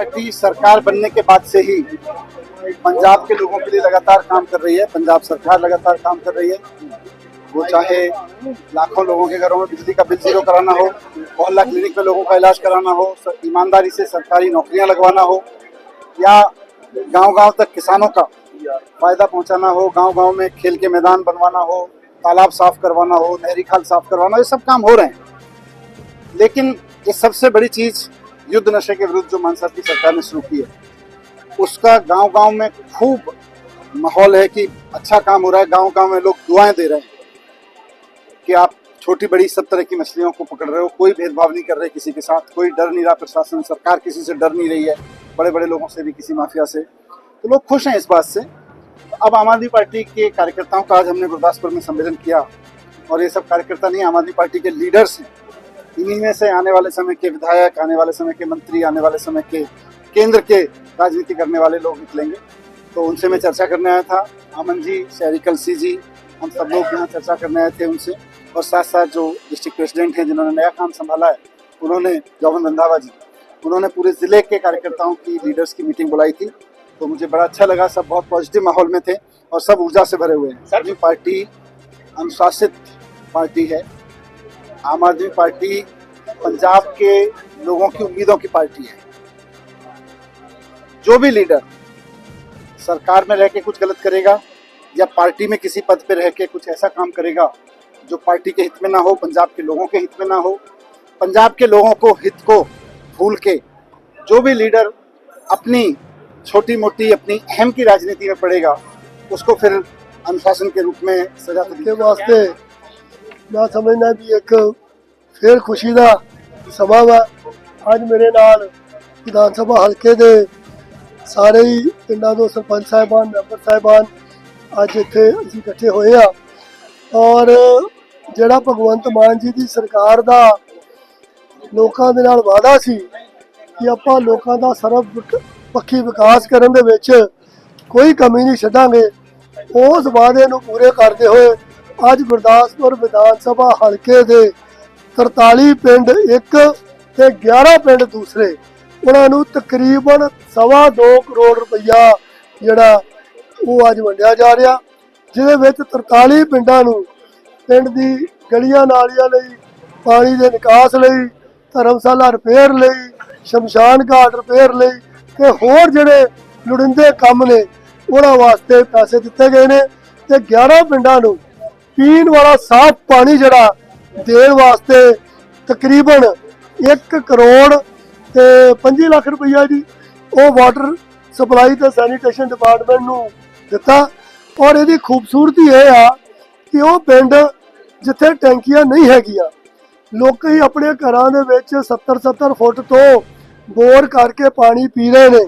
Party सरकार बनने के बाद से ही पंजाब के लोगों के लिए लगातार काम कर रही है। पंजाब सरकार लगातार काम कर रही है। वो चाहे लाखों लोगों के घरों में बिजली का बिल ज़ीरो कराना हो मोहल्ला क्लिनिक में लोगों का इलाज कराना हो ईमानदारी से सरकारी नौकरियाँ लगवाना हो, या गांव-गांव तक किसानों का फ़ायदा पहुंचाना हो, गांव-गांव में खेल के मैदान बनवाना हो, तालाब साफ़ करवाना हो, नहरी खाल साफ़ करवाना हो, ये सब काम हो रहे हैं। लेकिन ये सबसे बड़ी चीज़ युद्ध नशे के विरुद्ध जो मानसा की सरकार ने शुरू की है, उसका गाँव गाँव में खूब माहौल है कि अच्छा काम हो रहा है गाँव गाँव में लोग दुआएँ दे रहे हैं कि आप छोटी बड़ी सब तरह की मछलियों को पकड़ रहे हो, कोई भेदभाव नहीं कर रहे किसी के साथ, कोई डर नहीं रहा प्रशासन, सरकार किसी से डर नहीं रही है बड़े बड़े लोगों से भी, किसी माफिया से। तो लोग खुश हैं इस बात से। अब आम आदमी पार्टी के कार्यकर्ताओं का आज हमने गुरदासपुर में सम्मेलन किया और ये सब कार्यकर्ता नहीं, आम आदमी पार्टी के लीडर्स हैं। इन्हीं में से आने वाले समय के विधायक आने वाले समय के मंत्री आने वाले समय के केंद्र के राजनीति करने वाले लोग निकलेंगे। तो उनसे मैं चर्चा करने आया था। अमन जी शहरी कलसी जी हम सब लोग यहाँ चर्चा करने आए थे उनसे। और साथ साथ जो डिस्ट्रिक्ट प्रेसिडेंट हैं जिन्होंने नया काम संभाला है उन्होंने जौहन रंधावा जी उन्होंने पूरे ज़िले के कार्यकर्ताओं की लीडर्स की मीटिंग बुलाई थी। तो मुझे बड़ा अच्छा लगा सब बहुत पॉजिटिव माहौल में थे और सब ऊर्जा से भरे हुए हैं। पार्टी अनुशासित पार्टी है। आम आदमी पार्टी पंजाब के लोगों की उम्मीदों की पार्टी है। जो भी लीडर सरकार में रह के कुछ गलत करेगा या पार्टी में किसी पद पर रह के कुछ ऐसा काम करेगा जो पार्टी के हित में ना हो पंजाब के लोगों के हित में ना हो पंजाब के लोगों को हित को भूल के जो भी लीडर अपनी छोटी मोटी अपनी अहम की राजनीति में पड़ेगा उसको फिर अनुशासन के रूप में सजा तो के वास्ते ਮੈਂ ਸਮਝਦਾ ਵੀ ਇੱਕ ਫੇਰ ਖੁਸ਼ੀ ਦਾ ਸਮਾਂ ਵਾ। ਅੱਜ ਮੇਰੇ ਨਾਲ ਵਿਧਾਨ ਸਭਾ ਹਲਕੇ ਦੇ ਸਾਰੇ ਹੀ ਪਿੰਡਾਂ ਤੋਂ ਸਰਪੰਚ ਸਾਹਿਬਾਨ, ਮੈਂਬਰ ਸਾਹਿਬਾਨ ਅੱਜ ਇੱਥੇ ਅਸੀਂ ਇਕੱਠੇ ਹੋਏ ਆ। ਔਰ ਜਿਹੜਾ ਭਗਵੰਤ ਮਾਨ ਜੀ ਦੀ ਸਰਕਾਰ ਦਾ ਲੋਕਾਂ ਦੇ ਨਾਲ ਵਾਅਦਾ ਸੀ ਕਿ ਆਪਾਂ ਲੋਕਾਂ ਦਾ ਸਰਵ ਪੱਖੀ ਵਿਕਾਸ ਕਰਨ ਦੇ ਵਿੱਚ ਕੋਈ ਕਮੀ ਨਹੀਂ ਛੱਡਾਂਗੇ, ਉਸ ਵਾਅਦੇ ਨੂੰ ਪੂਰੇ ਕਰਦੇ ਹੋਏ ਅੱਜ ਗੁਰਦਾਸਪੁਰ ਵਿਧਾਨ ਸਭਾ ਹਲਕੇ ਦੇ 43 ਪਿੰਡ ਇੱਕ ਤੇ 11 ਪਿੰਡ ਦੂਸਰੇ, ਉਹਨਾਂ ਨੂੰ ਤਕਰੀਬਨ ਸਵਾ ਦੋ ਕਰੋੜ ਰੁਪਈਆ ਜਿਹੜਾ ਉਹ ਅੱਜ ਵੰਡਿਆ ਜਾ ਰਿਹਾ, ਜਿਹਦੇ ਵਿੱਚ 43 ਪਿੰਡਾਂ ਨੂੰ ਪਿੰਡ ਦੀ ਗਲੀਆਂ ਨਾਲੀਆਂ ਲਈ, ਪਾਣੀ ਦੇ ਨਿਕਾਸ ਲਈ, ਧਰਮਸ਼ਾਲਾ ਰਿਪੇਅਰ ਲਈ, ਸ਼ਮਸ਼ਾਨ ਘਾਟ ਰਿਪੇਅਰ ਲਈ ਤੇ ਹੋਰ ਜਿਹੜੇ ਲੋੜੀਂਦੇ ਕੰਮ ਨੇ, ਉਹਨਾਂ ਵਾਸਤੇ ਪੈਸੇ ਦਿੱਤੇ ਗਏ ਨੇ ਤੇ 11 ਪਿੰਡਾਂ ਨੂੰ ਪੀਣ ਵਾਲਾ ਸਾਫ਼ ਪਾਣੀ ਜਿਹੜਾ ਦੇਣ ਵਾਸਤੇ ਤਕਰੀਬਨ 1 ਕਰੋੜ ਤੇ 25 ਲੱਖ ਰੁਪਈਆ ਜੀ ਉਹ ਵਾਟਰ ਸਪਲਾਈ ਤੇ ਸੈਨੀਟੇਸ਼ਨ ਡਿਪਾਰਟਮੈਂਟ ਨੂੰ ਦਿੱਤਾ। ਔਰ ਇਹਦੀ ਖੂਬਸੂਰਤੀ ਇਹ ਆ ਕਿ ਉਹ ਪਿੰਡ ਜਿੱਥੇ ਟੈਂਕੀਆਂ ਨਹੀਂ ਹੈਗੀਆਂ, ਲੋਕੀ ਆਪਣੇ ਘਰਾਂ ਦੇ ਵਿੱਚ 70 70 ਫੁੱਟ ਤੋਂ ਬੋਰ ਕਰਕੇ ਪਾਣੀ ਪੀ ਰਹੇ ਨੇ।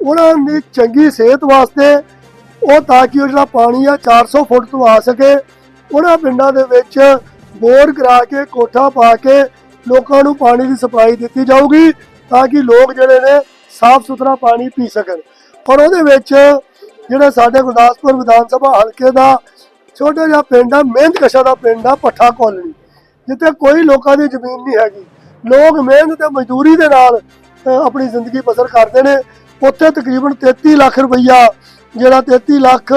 ਉਹਨਾਂ ਦੀ ਚੰਗੀ ਸਿਹਤ ਵਾਸਤੇ ਉਹ ਤਾਂ ਕਿ ਉਹ ਜਿਹੜਾ ਪਾਣੀ ਆ 400 ਫੁੱਟ ਤੋਂ ਆ ਸਕੇ। ਉਹਨਾਂ ਪਿੰਡਾਂ ਦੇ ਵਿੱਚ ਬੋਰ ਕਰਾ ਕੇ, ਕੋਠਾ ਪਾ ਕੇ ਲੋਕਾਂ ਨੂੰ ਪਾਣੀ ਦੀ ਸਪਲਾਈ ਦਿੱਤੀ ਜਾਊਗੀ ਤਾਂ ਕਿ ਲੋਕ ਜਿਹੜੇ ਨੇ ਸਾਫ਼ ਸੁਥਰਾ ਪਾਣੀ ਪੀ ਸਕਣ। ਔਰ ਉਹਦੇ ਵਿੱਚ ਜਿਹੜਾ ਸਾਡੇ ਗੁਰਦਾਸਪੁਰ ਵਿਧਾਨ ਸਭਾ ਹਲਕੇ ਦਾ ਛੋਟਾ ਜਿਹਾ ਪਿੰਡ ਆ, ਮਿਹਨਤ ਕਸ਼ਾ ਦਾ ਪਿੰਡ ਆ, ਪੱਠਾ ਕਾਲੋਨੀ, ਜਿੱਥੇ ਕੋਈ ਲੋਕਾਂ ਦੀ ਜ਼ਮੀਨ ਨਹੀਂ ਹੈਗੀ। ਲੋਕ ਮਿਹਨਤ ਤੇ ਮਜ਼ਦੂਰੀ ਦੇ ਨਾਲ ਆਪਣੀ ਜ਼ਿੰਦਗੀ ਬਸਰ ਕਰਦੇ ਨੇ। ਉੱਥੇ ਤਕਰੀਬਨ 33 ਲੱਖ ਰੁਪਈਆ, ਜਿਹੜਾ 33 ਲੱਖ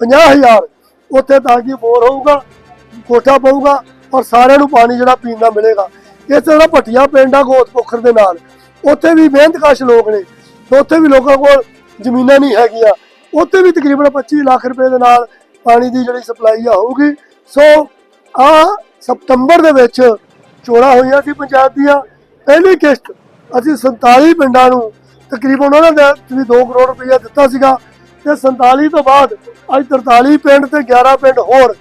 50 ਹਜ਼ਾਰ ਉੱਥੇ ਤਾਂ ਕਿ ਬੋਰ ਹੋਊਗਾ, ਕੋਠਾ ਪਊਗਾ, ਔਰ ਸਾਰਿਆਂ ਨੂੰ ਪਾਣੀ ਜਿਹੜਾ ਪੀਣ ਦਾ ਮਿਲੇਗਾ। ਇਸ ਤਰ੍ਹਾਂ ਭਟੀਆ ਪਿੰਡ ਆ ਗੋਤ ਦੇ ਨਾਲ, ਉੱਥੇ ਵੀ ਮਿਹਨਤਕਸ਼ ਲੋਕ ਨੇ ਉੱਥੇ ਵੀ ਲੋਕਾਂ ਕੋਲ ਜ਼ਮੀਨਾਂ ਨਹੀਂ ਹੈਗੀਆਂ। ਉੱਥੇ ਵੀ ਤਕਰੀਬਨ 25 ਲੱਖ ਰੁਪਏ ਦੇ ਨਾਲ ਪਾਣੀ ਦੀ ਜਿਹੜੀ ਸਪਲਾਈ ਆ ਹੋਊਗੀ। ਸੋ ਆ ਸਤੰਬਰ ਦੇ ਵਿੱਚ ਚੋਣਾਂ ਹੋਈਆਂ ਸੀ ਪੰਚਾਇਤ ਦੀਆਂ। ਪਹਿਲੀ ਕਿਸ਼ਤ ਅਸੀਂ 47 ਪਿੰਡਾਂ ਨੂੰ ਤਕਰੀਬਨ ਉਹਨਾਂ ਦਾ ਵੀ 2 ਕਰੋੜ ਰੁਪਇਆ ਦਿੱਤਾ ਸੀਗਾ। ਤੇ 47 ਤੋਂ ਬਾਅਦ ਅੱਜ 43 ਪਿੰਡ ਤੇ 11 ਪਿੰਡ ਹੋਰ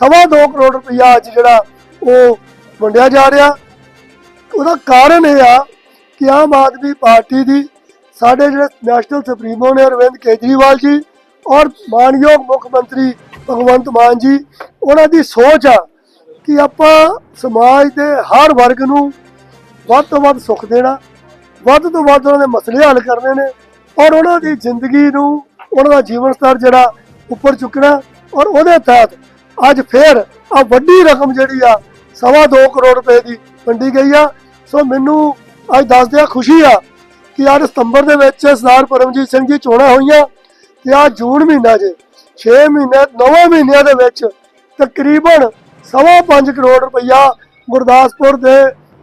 ਸਵਾ 2 ਕਰੋੜ ਰੁਪਇਆ ਅੱਜ ਜਿਹੜਾ ਉਹ ਵੰਡਿਆ ਜਾ ਰਿਹਾ। ਉਹਦਾ ਕਾਰਨ ਇਹ ਆ ਕਿ ਆਮ ਆਦਮੀ ਪਾਰਟੀ ਦੀ ਸਾਡੇ ਜਿਹੜੇ ਨੈਸ਼ਨਲ ਸੁਪਰੀਮੋ ਨੇ ਅਰਵਿੰਦ ਕੇਜਰੀਵਾਲ ਜੀ ਔਰ ਮਾਨਯੋਗ ਮੁੱਖ ਮੰਤਰੀ ਭਗਵੰਤ ਮਾਨ ਜੀ, ਉਹਨਾਂ ਦੀ ਸੋਚ ਆ ਕਿ ਆਪਾਂ ਸਮਾਜ ਦੇ ਹਰ ਵਰਗ ਨੂੰ ਵੱਧ ਤੋਂ ਵੱਧ ਸੁੱਖ ਦੇਣਾ, ਵੱਧ ਤੋਂ ਵੱਧ ਉਹਨਾਂ ਦੇ ਮਸਲੇ ਹੱਲ ਕਰਨੇ ਨੇ ਔਰ ਉਹਨਾਂ ਦੀ ਜ਼ਿੰਦਗੀ ਨੂੰ ਉਹਨਾਂ ਦਾ ਜੀਵਨ ਸਤਰ ਜਿਹੜਾ ਉੱਪਰ ਚੁੱਕਣਾ ਔਰ ਉਹਦੇ ਤਹਿਤ ਅੱਜ ਫੇਰ ਆ ਵੱਡੀ ਰਕਮ ਜਿਹੜੀ ਆ, ਸਵਾ ਦੋ ਕਰੋੜ ਰੁਪਏ ਦੀ ਵੰਡੀ ਗਈ ਆ। ਸੋ ਮੈਨੂੰ ਅੱਜ ਦੱਸਦਿਆਂ ਖੁਸ਼ੀ ਆ ਕਿ ਅੱਜ ਸਤੰਬਰ ਦੇ ਵਿੱਚ ਸਰਦਾਰ ਪਰਮਜੀਤ ਸਿੰਘ ਜੀ ਚੋਣਾਂ ਹੋਈਆਂ ਤੇ ਆ ਜੂਨ ਮਹੀਨਾ 'ਚ 6 ਮਹੀਨੇ 9 ਮਹੀਨਿਆਂ ਦੇ ਵਿੱਚ ਤਕਰੀਬਨ ਸਵਾ ਪੰਜ ਕਰੋੜ ਰੁਪਈਆ ਗੁਰਦਾਸਪੁਰ ਦੇ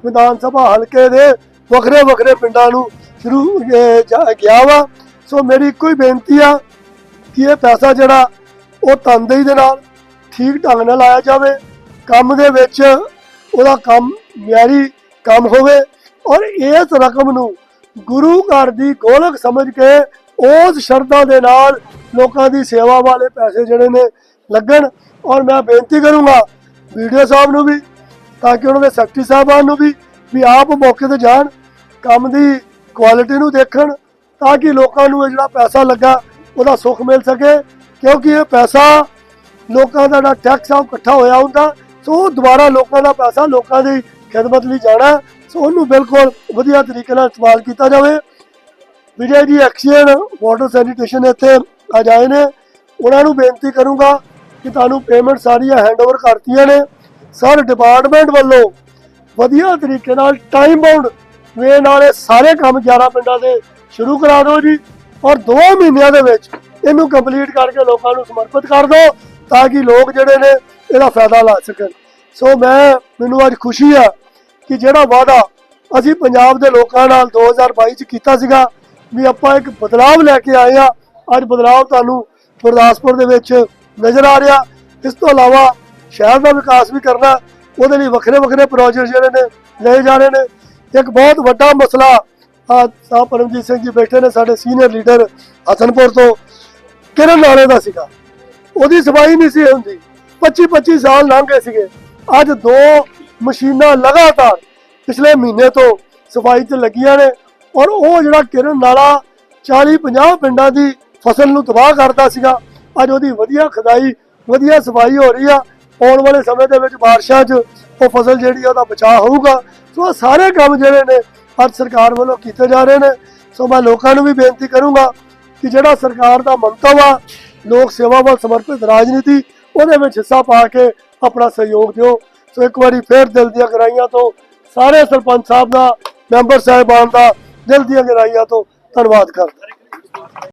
ਵਿਧਾਨ ਸਭਾ ਹਲਕੇ ਦੇ ਵੱਖਰੇ ਵੱਖਰੇ ਪਿੰਡਾਂ ਨੂੰ ਸ਼ੁਰੂ ਜਾ- ਗਿਆ ਵਾ। ਸੋ ਮੇਰੀ ਇੱਕੋ ਹੀ ਬੇਨਤੀ ਆ ਕਿ ਇਹ ਪੈਸਾ ਜਿਹੜਾ ਉਹ ਤਨਦੇਹੀ ਦੇ ਨਾਲ ਠੀਕ ਢੰਗ ਨਾਲ ਲਾਇਆ ਜਾਵੇ, ਕੰਮ ਦੇ ਵਿੱਚ ਉਹਦਾ ਕੰਮ ਮਿਆਰੀ ਕੰਮ ਹੋਵੇ ਔਰ ਇਸ ਰਕਮ ਨੂੰ ਗੁਰੂ ਘਰ ਦੀ ਗੋਲਕ ਸਮਝ ਕੇ ਉਸ ਸ਼ਰਧਾ ਦੇ ਨਾਲ ਲੋਕਾਂ ਦੀ ਸੇਵਾ ਵਾਲੇ ਪੈਸੇ ਜਿਹੜੇ ਨੇ ਲੱਗਣ ਔਰ ਮੈਂ ਬੇਨਤੀ ਕਰੂੰਗਾ ਵੀਡੀਓ ਸਾਹਿਬ ਨੂੰ ਵੀ, ਤਾਂ ਕਿ ਉਹਨਾਂ ਦੇ ਸੈਕਟਰੀ ਸਾਹਿਬਾਨ ਨੂੰ ਵੀ ਵੀ ਆਪ ਮੌਕੇ ਤੇ ਜਾਣ, ਕੰਮ ਦੀ ਕੁਆਲਿਟੀ ਨੂੰ ਦੇਖਣ ਤਾਂ ਕਿ ਲੋਕਾਂ ਨੂੰ ਇਹ ਜਿਹੜਾ ਪੈਸਾ ਲੱਗਾ, ਉਹਦਾ ਸੁੱਖ ਮਿਲ ਸਕੇ। ਕਿਉਂਕਿ ਇਹ ਪੈਸਾ ਲੋਕਾਂ ਦਾ ਜਿਹੜਾ ਟੈਕਸ ਆ, ਉਹ ਇਕੱਠਾ ਹੋਇਆ ਹੁੰਦਾ। ਸੋ ਉਹ ਦੁਬਾਰਾ ਲੋਕਾਂ ਦਾ ਪੈਸਾ ਲੋਕਾਂ ਦੀ ਖਿਦਮਤ ਲਈ ਜਾਣਾ। ਸੋ ਉਹਨੂੰ ਬਿਲਕੁਲ ਵਧੀਆ ਤਰੀਕੇ ਨਾਲ ਇਸਤੇਮਾਲ ਕੀਤਾ ਜਾਵੇ। ਵਿਜੇ ਜੀ ਐਕਸੀਅਨ ਵਾਟਰ ਸੈਨੀਟੇਸ਼ਨ ਇੱਥੇ ਆ ਜਾਏ ਨੇ। ਉਹਨਾਂ ਨੂੰ ਬੇਨਤੀ ਕਰੂੰਗਾ ਕਿ ਤੁਹਾਨੂੰ ਪੇਮੈਂਟ ਸਾਰੀਆਂ ਹੈਂਡਓਵਰ ਕਰਤੀਆਂ ਨੇ। ਸਰ ਡਿਪਾਰਟਮੈਂਟ ਵੱਲੋਂ ਵਧੀਆ ਤਰੀਕੇ ਨਾਲ ਟਾਈਮ ਬਾਉਂਡ ਵੇ ਨਾਲ ਇਹ ਸਾਰੇ ਕੰਮ 11 ਪਿੰਡਾਂ ਦੇ ਸ਼ੁਰੂ ਕਰਾ ਦਿਓ ਜੀ। ਔਰ 2 ਮਹੀਨਿਆਂ ਦੇ ਵਿੱਚ ਇਹਨੂੰ ਕੰਪਲੀਟ ਕਰਕੇ ਲੋਕਾਂ ਨੂੰ ਸਮਰਪਿਤ ਕਰ ਦਿਓ, ਤਾਂ ਕਿ ਲੋਕ ਜਿਹੜੇ ਨੇ ਇਹਦਾ ਫਾਇਦਾ ਲਾ ਸਕਣ। ਸੋ ਮੈਂ, ਮੈਨੂੰ ਅੱਜ ਖੁਸ਼ੀ ਆ ਕਿ ਜਿਹੜਾ ਵਾਅਦਾ ਅਸੀਂ ਪੰਜਾਬ ਦੇ ਲੋਕਾਂ ਨਾਲ 2022 ਚ ਕੀਤਾ ਸੀਗਾ, ਵੀ ਆਪਾਂ ਇੱਕ ਬਦਲਾਵ ਲੈ ਕੇ ਆਏ ਆ। ਅੱਜ ਬਦਲਾਵ ਤੁਹਾਨੂੰ ਗੁਰਦਾਸਪੁਰ ਦੇ ਵਿੱਚ ਨਜ਼ਰ ਆ ਰਿਹਾ। ਇਸ ਤੋਂ ਇਲਾਵਾ ਸ਼ਹਿਰ ਦਾ ਵਿਕਾਸ ਵੀ ਕਰਨਾ, ਉਹਦੇ ਲਈ ਵੱਖਰੇ ਵੱਖਰੇ ਪ੍ਰੋਜੈਕਟ ਜਿਹੜੇ ਨੇ ਲਏ ਜਾ ਰਹੇ ਨੇ। ਇੱਕ ਬਹੁਤ ਵੱਡਾ ਮਸਲਾ ਆ ਸਾਹਿਬ ਪਰਮਜੀਤ ਸਿੰਘ ਜੀ ਬੈਠੇ ਨੇ ਸਾਡੇ ਸੀਨੀਅਰ ਲੀਡਰ ਹਸਨਪੁਰ ਤੋਂ। ਕਿਰਨ ਨਾਲੇ ਦਾ ਸੀਗਾ। ਉਹਦੀ ਸਫ਼ਾਈ ਨਹੀਂ ਸੀ ਹੁੰਦੀ। 25 25 ਸਾਲ ਲੰਘ ਗਏ ਸੀਗੇ। ਅੱਜ ਦੋ ਮਸ਼ੀਨਾਂ ਲਗਾਤਾਰ ਪਿਛਲੇ ਮਹੀਨੇ ਤੋਂ ਸਫ਼ਾਈ ਤੇ ਲੱਗੀਆਂ ਨੇ ਔਰ ਉਹ ਜਿਹੜਾ ਕਿਰਨ ਨਾਲਾ 40 50 ਪਿੰਡਾਂ ਦੀ ਫਸਲ ਨੂੰ ਤਬਾਹ ਕਰਦਾ ਸੀਗਾ। ਅੱਜ ਉਹਦੀ ਵਧੀਆ ਖਦਾਈ, ਵਧੀਆ ਸਫ਼ਾਈ ਹੋ ਰਹੀ ਆ। ਆਉਣ ਵਾਲੇ ਸਮੇਂ ਦੇ ਵਿੱਚ ਬਾਰਿਸ਼ਾਂ 'ਚ ਉਹ ਫਸਲ ਜਿਹੜੀ ਆ ਉਹਦਾ ਬਚਾਅ ਹੋਊਗਾ। ਸੋ ਸਾਰੇ ਕੰਮ ਜਿਹੜੇ ਨੇ ਅੱਜ ਸਰਕਾਰ ਵੱਲੋਂ ਕੀਤੇ ਜਾ ਰਹੇ ਨੇ। ਸੋ ਮੈਂ ਲੋਕਾਂ ਨੂੰ ਵੀ ਬੇਨਤੀ ਕਰੂੰਗਾ ਕਿ ਜਿਹੜਾ ਸਰਕਾਰ ਦਾ ਮੰਤਵ ਆ, ਲੋਕ ਸੇਵਾ ਵੱਲ ਸਮਰਪਿਤ ਰਾਜਨੀਤੀ, ਉਹਦੇ ਵਿੱਚ ਹਿੱਸਾ ਪਾ ਕੇ ਆਪਣਾ ਸਹਿਯੋਗ ਦਿਓ। ਸੋ ਇੱਕ ਵਾਰੀ ਫੇਰ ਦਿਲ ਦੀਆਂ ਗਹਿਰਾਈਆਂ ਤੋਂ ਸਾਰੇ ਸਰਪੰਚ ਸਾਹਿਬ ਦਾ, ਮੈਂਬਰ ਸਾਹਿਬਾਨ ਦਾ ਦਿਲ ਦੀਆਂ ਗਹਿਰਾਈਆਂ ਤੋਂ ਧੰਨਵਾਦ ਕਰਦਾ।